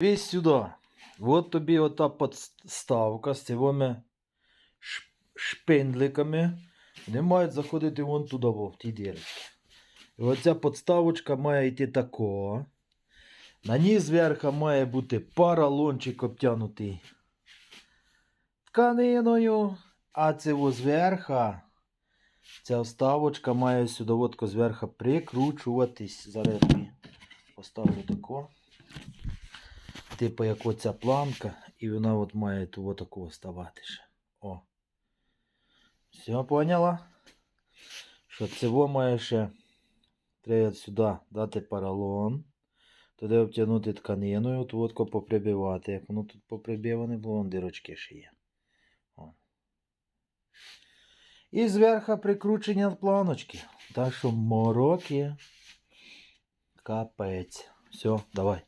Весь сюди. От тобі ота подставка з цими шпиндликами. Вони мають заходити вон туди, в ті дірочки. І оця подставочка має йти тако. На ній зверху має бути паралончик обтянутий тканиною, а це во зверха, ця вставочка має сюди зверху прикручуватись. Зараз я поставлю тако. Типу як оця планка, і вона от має тут отако ставати ще. О. Все, поняла? Що це має ще треба сюди дати поролон. Туди обтягнути тканиною, от отко поприбивати. Як воно тут поприбиване, бо вон дирочки ще є. О. І зверху прикручення планочки. Так що мороки. Капець. Все, давай.